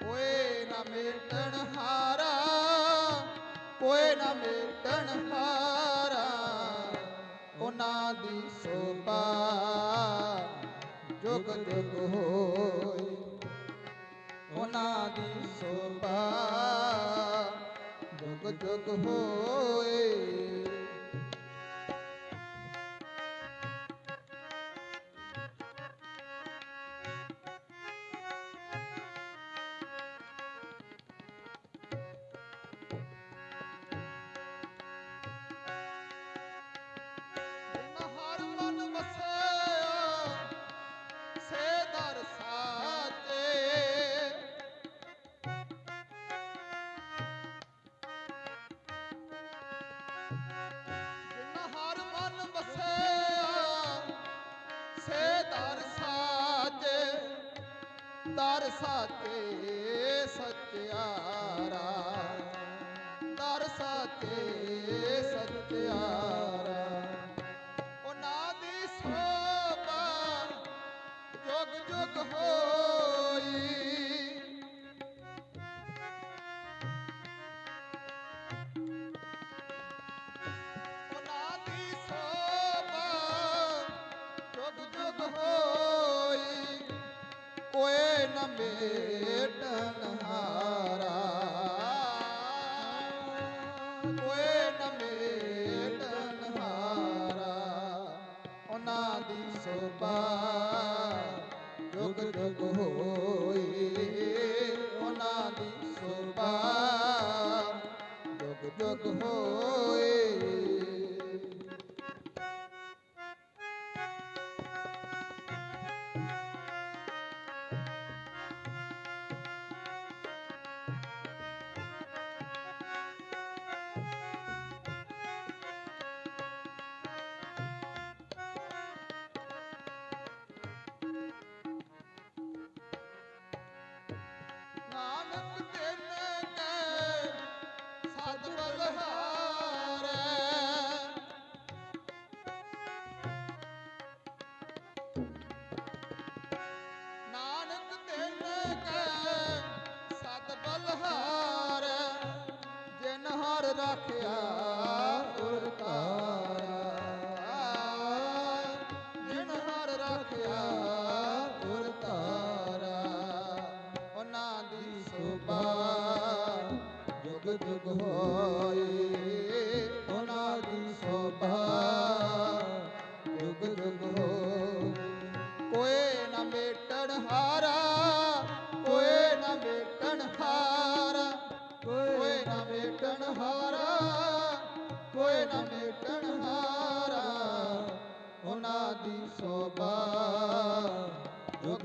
ਕੋਈ ਨਾ ਮੇਟਣ ਹਾਰਾ, ਕੋਈ ਨਾ ਮੇਟਣ ਹਾਰਾ, ਉਹਨਾਂ ਦੀ ਸੋਭਾ ਜੁਗ ਜੁਗ ਹੋਏ ਉਹਨਾਂ ਦੀ ਸੋਭਾ ਜੁਗ ਜੁਗ ਹੋਏ ਦਰ ਸਾਚੇ ਸਚਿਆਰਾ ਨਾਨਕ ਤਿਨ ਕੈ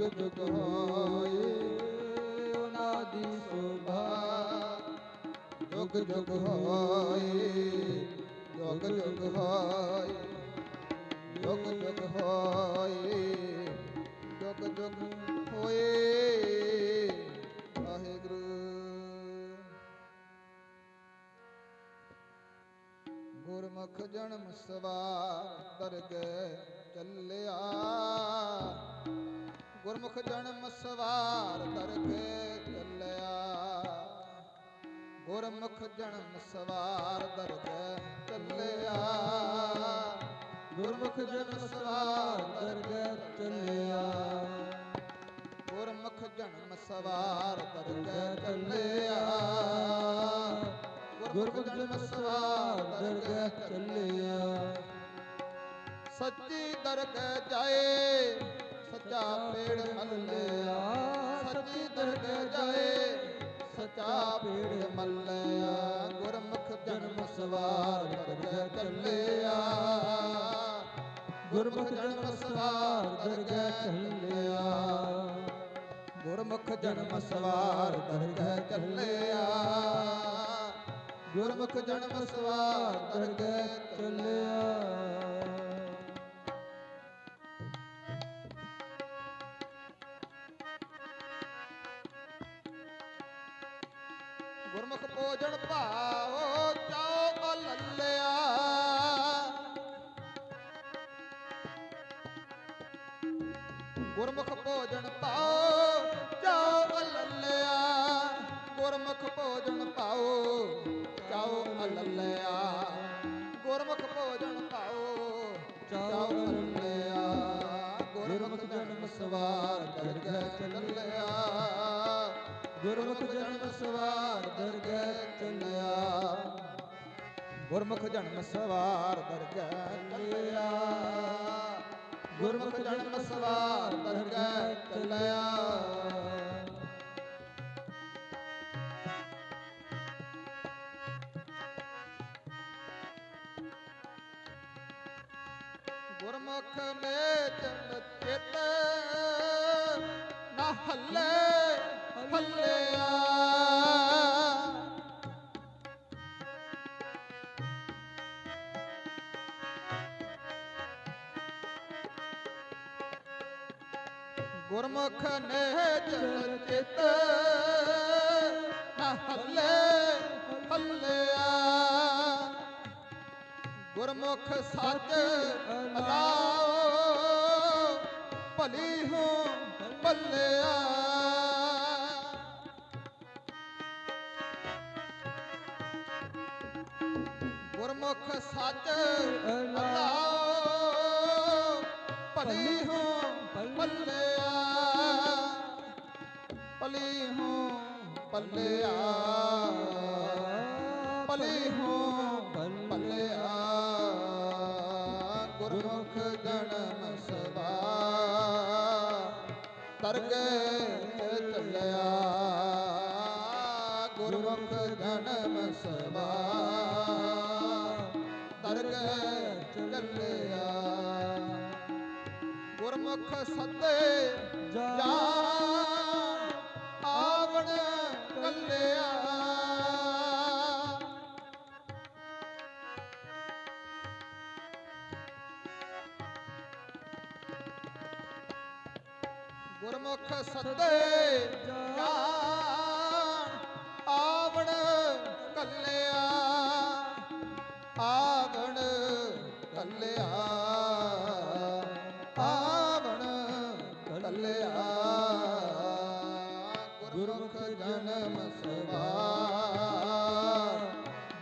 ਜੁਗ ਹੋਏ ਉਹਨਾਂ ਦੀ ਸੋਭਾ ਜੁਗ ਜੁਗ ਹੋਏ, ਜੁਗ ਜੁਗ ਹੋਏ, ਜੁਗ ਜੁਗ ਹੋਏ, ਜੁਗ ਜੁਗ ਹੋਏ, ਵਾਹਿਗੁਰੂ। ਗੁਰਮੁਖ ਜਨਮ ਸਵਾਰ ਦਰਗਹਿ ਚੱਲਿਆ ਗੁਰਮੁਖ ਜਨਮ ਸਵਾਰ ਦਰਗਹਿ ਚੱਲਿਆ। ਗੁਰਮੁਖ ਜਨਮ ਸਵਾਰ ਦਰਗਹਿ ਚੱਲਿਆ। ਗੁਰਮੁਖ ਜਨਮ ਸਵਾਰ ਦਰਗਹਿ ਚੱਲਿਆ। ਗੁਰਮੁਖ ਜਨਮ ਸਵਾਰ ਦਰਗਹਿ ਚੱਲਿਆ। ਗੁਰਮੁਖ ਜਨਮ ਸਵਾਰ ਦਰਗਹਿ ਚੱਲਿਆ। ਸੱਚੀ ਦਰਗਹਿ ਜਾਏ ਸੱਚਾ ਪੇੜ ਮੱਲਿਆ ਸੱਚੀ ਦਰਗ ਜਾਏ, ਸੱਚਾ ਪੇੜ ਮੱਲਿਆ ਗੁਰਮੁਖ ਜਨਮ ਸਵਾਰ ਦਰਗਹਿ ਚੱਲਿਆ ਗੁਰਮੁਖ ਜਨਮ ਸਵਾਰ ਦਰਗਹਿ ਚੱਲਿਆ ਗੁਰਮੁਖ ਜਨਮ ਸਵਾਰ ਦਰਗਹਿ ਚੱਲਿਆ ਗੁਰਮੁਖ ਜਨਮ ਸਵਾਰ ਦਰਗਹਿ ਚੱਲਿਆ ਗੁਰਮੁਖ ਭੋਜਨ ਪਾਓ ਚਾਉ ਅਲੱਲਿਆ। ਗੁਰਮੁਖ ਭੋਜਨ ਪਾਓ, ਚਾਓ ਅਲੱਲਿਆ। ਗੁਰਮੁਖ ਭੋਜਨ ਪਾਓ, ਚਾਓ ਅਲੱਲਿਆ। ਗੁਰਮੁਖ ਜਨਮ ਸਵਾਰ ਦਰਗਹਿ ਚੱਲਿਆ। ਗੁਰਮੁਖ ਜਨਮ ਸਵਾਰ ਦਰਗਹਿ ਚੱਲਿਆ। ਗੁਰਮੁਖ ਜਨਮ ਸਵਾਰ ਦਰਗਹਿ ਚੱਲਿਆ। ਗੁਰਮੁਖ ਜਨਮ ਸਵਾਰ ਦਰਗਹਿ ਚੱਲਿਆ ਗੁਰਮੁਖ ਨੇ ਜਨ ਚਿਤ ਗੁਰਮੁਖ ਨੇ ਜਨ ਚਿਤ ਨਾ ਹੱਲੇ, ਹੱਲਿਆ। ਗੁਰਮੁਖ ਸੱਚ ਅਲਾਓ ਭਲੀ ਹੋ ਭੱਲਿਆ। ਗੁਰਮੁਖ ਸੱਚ ਅਲਾਓ ਭਲੀ ਹੋ ਭੱਲਿਆ। ਭੱਲਿਆ ਭਲੀ ਹੋ ਭੱਲਿਆ ਗੁਰਮੁਖ ਜਨਮ ਸਦਾ, ਤਰਗੇ ਚੱਲਿਆ। ਗੁਰਮੁਖ ਜਨਮ ਸਦਾ, ਤਰਗੇ ਚੱਲਿਆ। ਗੁਰਮੁਖ ਸੱਦੇ ਜਾਣ ਗੁਰਮੁਖ ਸੱਦੇ ਜਾਣ, ਆਵਣ ਕੱਲਿਆ ਆਵਣ ਕੱਲਿਆ ਆਵਣ ਕੱਲਿਆ। ਗੁਰਮੁਖ ਜਨਮ ਸਵਾਰ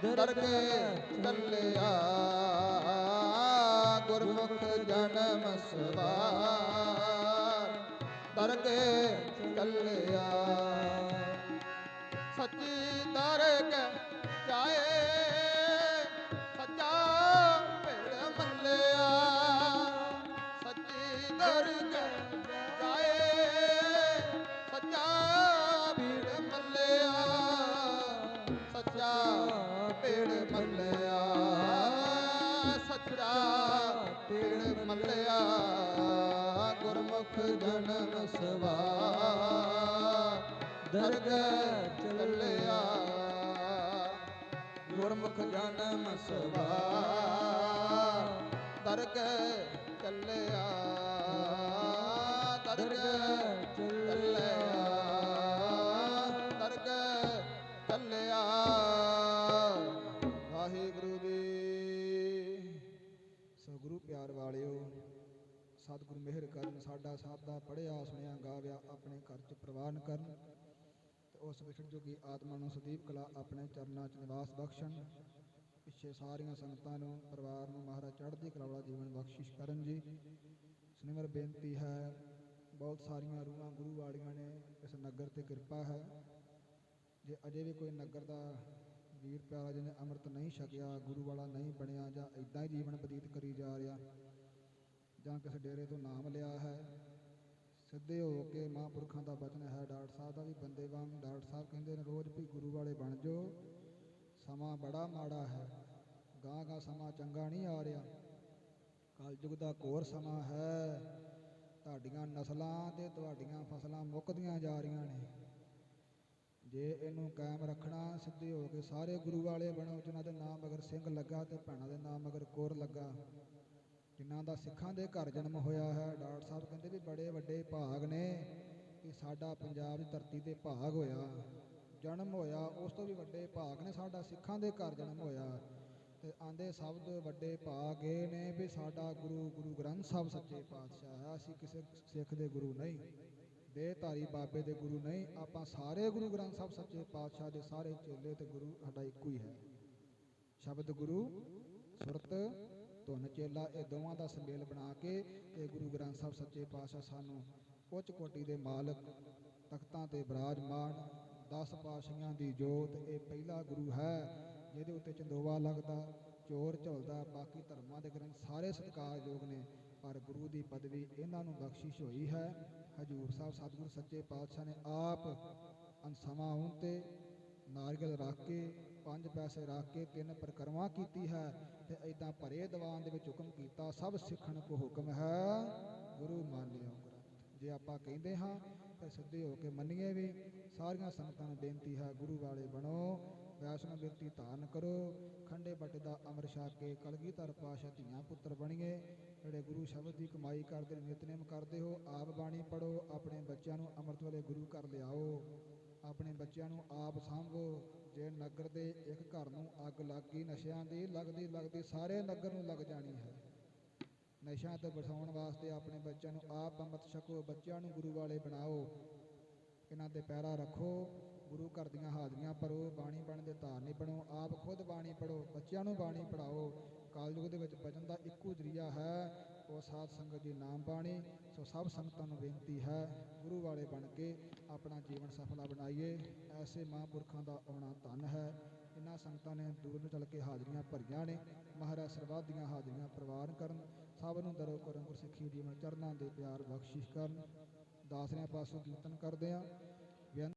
ਦਰਗੇ ਕੱਲਿਆ। ਗੁਰਮੁਖ ਜਨਮ ਸਵਾਰ। ਦਰਗੇ ਕੱਲਿਆ ਸੱਚੀ ਦਰਗ ਜਾਏ, ਸੱਚਾ ਭੇੜ ਮੱਲਿਆ। ਸੱਚੀ ਦਰਗ ਜਾਏ, ਸੱਚਾ ਭੇੜ ਮੱਲਿਆ। ਸੱਚਾ ਭੇੜ ਮੱਲਿਆ, ਸੱਚਾ ਭੇੜ ਮੱਲਿਆ। ਗੁਰਮੁਖ ਜਨਮ ਸਵਾ ਦਰਗਹਿ ਚੱਲਿਆ। ਗੁਰਮੁਖ ਜਨਮ ਸਵਾ। ਦਰਗਹਿ ਚੱਲਿਆ। ਮਿਹਰ ਕਰਨ, ਸਾਡਾ ਸਭ ਦਾ ਪੜਿਆ ਸੁਣਿਆ, ਗਾਵਿਆ, ਆਪਣੇ ਘਰ ਚ ਪ੍ਰਵਾਨ ਕਰਨ ਤੇ ਉਸ ਵਿਛੜ ਜੋਗੀ ਆਤਮਾ ਨੂੰ ਸਦੀਪ ਕਲਾ ਆਪਣੇ ਚਰਨਾਂ 'ਚ ਨਿਵਾਸ ਬਖਸ਼ਣ। ਪਿੱਛੇ ਸਾਰੀਆਂ ਸੰਗਤਾਂ ਨੂੰ, ਪਰਿਵਾਰ ਨੂੰ ਮਹਾਰਾਜ ਚੜ੍ਹਦੀ ਕਲਾ ਵਾਲਾ ਜੀਵਨ ਬਖਸ਼ਿਸ਼ ਕਰਨ ਜੀ। ਸੁਨਿਮਰ ਬੇਨਤੀ ਹੈ, ਬਹੁਤ ਸਾਰੀਆਂ ਰੂਹਾਂ ਗੁਰੂ ਵਾਲੀਆਂ ਨੇ ਇਸ ਨਗਰ ਤੇ ਕਿਰਪਾ ਹੈ। ਜੇ ਅਜੇ ਵੀ ਕੋਈ ਨਗਰ ਦਾ ਵੀਰ ਪਿਆਰਾ ਜਿਹਨੇ ਅੰਮ੍ਰਿਤ ਨਹੀਂ ਛਕਿਆ, ਗੁਰੂ ਵਾਲਾ ਨਹੀਂ ਬਣਿਆ ਜਾਂ ਇਦਾਂ ਹੀ ਜੀਵਨ ਬਤੀਤ ਕਰੀ ਜਾ ਰਿਹਾ ਜਾਂ ਕਿਸੇ ਡੇਰੇ ਤੋਂ ਨਾਮ ਲਿਆ ਹੈ, ਸਿੱਧੇ ਹੋ ਕੇ ਮਹਾਂਪੁਰਖਾਂ ਦਾ ਬਚਨ ਹੈ, ਡਾਕਟਰ ਸਾਹਿਬ ਦਾ ਵੀ ਬੰਦੇ ਵਾਂਗ, ਡਾਕਟਰ ਸਾਹਿਬ ਕਹਿੰਦੇ ਨੇ, ਰੋਜ਼ ਵੀ ਗੁਰੂ ਵਾਲੇ ਬਣ ਜਾਓ, ਸਮਾਂ ਬੜਾ ਮਾੜਾ ਹੈ ਗਾਂ ਗਾਂ ਸਮਾਂ ਚੰਗਾ ਨਹੀਂ ਆ ਰਿਹਾ, ਕਲਯੁਗ ਦਾ ਕੋਰ ਸਮਾਂ ਹੈ, ਤੁਹਾਡੀਆਂ ਨਸਲਾਂ ਤੇ ਤੁਹਾਡੀਆਂ ਫਸਲਾਂ ਮੁੱਕਦੀਆਂ ਜਾ ਰਹੀਆਂ ਨੇ, ਜੇ ਇਹਨੂੰ ਕਾਇਮ ਰੱਖਣਾ, ਸਿੱਧੇ ਹੋ ਕੇ ਸਾਰੇ ਗੁਰੂ ਵਾਲੇ ਬਣੋ, ਜਿਨ੍ਹਾਂ ਦੇ ਨਾਮ ਅਗਰ ਸਿੰਘ ਲੱਗਾ ਤੇ ਭੈਣਾਂ ਦੇ ਨਾਮ ਅਗਰ ਕੋਰ ਲੱਗਾ ਜਿਨ੍ਹਾਂ ਦਾ ਸਿੱਖਾਂ ਦੇ ਘਰ ਜਨਮ ਹੋਇਆ ਹੈ, ਡਾਕਟਰ ਸਾਹਿਬ ਕਹਿੰਦੇ ਵੀ ਬੜੇ ਵੱਡੇ ਭਾਗ ਨੇ ਕਿ ਸਾਡਾ ਪੰਜਾਬ ਦੀ ਧਰਤੀ ਤੇ ਭਾਗ ਹੋਇਆ, ਜਨਮ ਹੋਇਆ, ਉਸ ਤੋਂ ਵੀ ਵੱਡੇ ਭਾਗ ਨੇ, ਸਾਡਾ ਸਿੱਖਾਂ ਦੇ ਘਰ ਜਨਮ ਹੋਇਆ। ਤੇ ਆਂਦੇ ਸਭ ਤੋਂ ਵੱਡੇ ਭਾਗ ਇਹ ਨੇ ਵੀ ਸਾਡਾ ਗੁਰੂ ਗੁਰੂ ਗ੍ਰੰਥ ਸਾਹਿਬ ਸੱਚੇ ਪਾਤਸ਼ਾਹ ਹੈ ਅਸੀਂ ਕਿਸੇ ਸਿੱਖ ਦੇ ਗੁਰੂ ਨਹੀਂ, ਦੇਹਧਾਰੀ ਬਾਬੇ ਦੇ ਗੁਰੂ ਨਹੀਂ, ਆਪਾਂ ਸਾਰੇ ਗੁਰੂ ਗ੍ਰੰਥ ਸਾਹਿਬ ਸੱਚੇ ਪਾਤਸ਼ਾਹ ਦੇ ਸਾਰੇ ਚੇਲੇ ਤੇ ਗੁਰੂ ਸਾਡਾ ਇੱਕੋ ਹੀ ਹੈ। ਸ਼ਬਦ ਗੁਰੂ, ਸੁਰਤ ਧੁਨ ਚੇਲਾ, ਇਹ ਦੋਵਾਂ ਦਾ ਸੰਮੇਲ ਬਣਾ ਕੇ ਇਹ ਗੁਰੂ ਗ੍ਰੰਥ ਸਾਹਿਬ ਸੱਚੇ ਪਾਤਸ਼ਾਹ ਸਾਨੂੰ ਉੱਚ ਕੋਟੀ ਦੇ ਮਾਲਕ, ਤਖਤਾਂ ਤੇ ਬਿਰਾਜਮਾਨ 10 ਪਾਤਸ਼ਾਹਾਂ ਦੀ ਜੋਤ, ਇਹ ਪਹਿਲਾ ਗੁਰੂ ਹੈ ਜਿਹਦੇ ਉੱਤੇ ਚੰਦੋਵਾ ਲੱਗਦਾ, ਚੋਰ ਝੁਲਦਾ, ਬਾਕੀ ਧਰਮਾਂ ਦੇ ਗ੍ਰੰਥ ਸਾਰੇ ਸਤਿਕਾਰਯੋਗ ਨੇ, ਪਰ ਗੁਰੂ ਦੀ ਪਦਵੀ ਇਹਨਾਂ ਨੂੰ ਬਖਸ਼ਿਸ਼ ਹੋਈ ਹੈ। ਹਜੂਰ ਸਾਹਿਬ ਸਤਿਗੁਰ ਸੱਚੇ ਪਾਤਸ਼ਾਹ ਨੇ ਆਪ ਅਨਸਮਾ ਹੁਣ ਤੇ ਨਾਰੀਅਲ ਰੱਖ ਕੇ ਪੰਜ ਪੈਸੇ ਰੱਖ ਕੇ ਤਿੰਨ ਪ੍ਰਕਰਮਾ ਕੀਤੀ ਹੈ ਤੇ ਐਦਾਂ ਭਰੇ ਦੀਵਾਨ ਦੇ ਵਿੱਚ ਹੁਕਮ ਕੀਤਾ, ਸਭ ਸਿੱਖਣ ਕੋ ਹੁਕਮ ਹੈ, ਗੁਰੂ ਮਾਨਿਓ ਗ੍ਰੰਥ। ਜੇ ਆਪਾਂ ਕਹਿੰਦੇ ਹਾਂ, ਫਿਰ ਸਿੱਧੇ ਹੋ ਕੇ ਮੰਨੀਏ ਵੀ ਸਾਰੀਆਂ ਸੰਗਤਾਂ ਨੂੰ ਬੇਨਤੀ ਹੈ, ਗੁਰੂ ਵਾਲੇ ਬਣੋ ਵੈਸ਼ਨੋ ਬਿਰਤੀ ਧਾਰਨ ਕਰੋ, ਖੰਡੇ ਬੱਟ ਦਾ ਅਮਰ ਛਕ ਕੇ ਕਲਗੀਧਰ ਪਾਸ਼ਾ ਧੀਆਂ ਪੁੱਤਰ ਬਣੀਏ, ਜਿਹੜੇ ਗੁਰੂ ਸ਼ਬਦ ਦੀ ਕਮਾਈ ਕਰਦੇ ਨੇ, ਨਿਤਨੇਮ ਕਰਦੇ ਹੋ, ਆਪ ਬਾਣੀ ਪੜੋ ਆਪਣੇ ਬੱਚਿਆਂ ਨੂੰ ਅੰਮ੍ਰਿਤ ਵਾਲੇ ਗੁਰੂ ਘਰ ਲਿਆਓ। ਆਪਣੇ ਬੱਚਿਆਂ ਨੂੰ ਆਪ ਸਾਂਭੋ, ਜੇ ਨਗਰ ਦੇ ਇੱਕ ਘਰ ਨੂੰ ਅੱਗ ਲੱਗ ਗਈ ਨਸ਼ਿਆਂ ਦੀ ਲੱਗਦੀ ਲੱਗਦੀ, ਸਾਰੇ ਨਗਰ ਨੂੰ ਲੱਗ ਜਾਣੀ ਹੈ। ਨਸ਼ਿਆਂ ਤੋਂ ਬਚਾਉਣ ਵਾਸਤੇ ਆਪਣੇ ਬੱਚਿਆਂ ਨੂੰ ਆਪ ਅੰਮ੍ਰਿਤ ਛਕੋ, ਬੱਚਿਆਂ ਨੂੰ ਗੁਰੂ ਵਾਲੇ ਬਣਾਓ। ਇਹਨਾਂ ਦੇ ਪੈਰਾ ਰੱਖੋ, ਗੁਰੂ ਘਰ ਦੀਆਂ ਹਾਜ਼ਰੀਆਂ ਭਰੋ, ਬਾਣੀ ਪੜ੍ਹਨ ਦੇ ਧਾਰਨੀ ਬਣੋ, ਆਪ ਖੁਦ ਬਾਣੀ ਪੜੋ ਬੱਚਿਆਂ ਨੂੰ ਬਾਣੀ ਪੜਾਓ ਕਾਲਯੁਗ ਦੇ ਵਿੱਚ ਬਚਨ ਦਾ ਇੱਕੋ ਜ਼ਰੀਆ ਹੈ ਉਹ ਸਾਧ ਸੰਗਤ ਦੀ ਨਾਮ ਬਾਣੀ, ਸੋ ਸਭ ਸੰਗਤਾਂ ਨੂੰ ਬੇਨਤੀ ਹੈ, ਗੁਰੂ ਵਾਲੇ ਬਣ ਕੇ ਆਪਣਾ ਜੀਵਨ ਸਫਲਾ ਬਣਾਈਏ। ਐਸੇ ਮਹਾਂਪੁਰਖਾਂ ਦਾ ਆਉਣਾ ਧੰਨ ਹੈ। ਇਨ੍ਹਾਂ ਸੰਗਤਾਂ ਨੇ ਦੂਰ ਨੂੰ ਚੱਲ ਕੇ ਹਾਜ਼ਰੀਆਂ ਭਰੀਆਂ ਨੇ। ਮਹਾਰਾਜ ਸਰਬੱਤ ਦੀਆਂ ਹਾਜ਼ਰੀਆਂ ਪ੍ਰਵਾਨ ਕਰਨ। ਸਭ ਨੂੰ ਦਰੋ ਕਰਮ ਗੁਰਸਿੱਖੀ ਜੀਵਨ ਚਰਨਾਂ ਦੇ ਪਿਆਰ ਬਖਸ਼ਿਸ਼ ਕਰਨ। ਦਾਸਰਿਆਂ ਪਾਸੋਂ ਕੀਰਤਨ ਕਰਦੇ ਆ।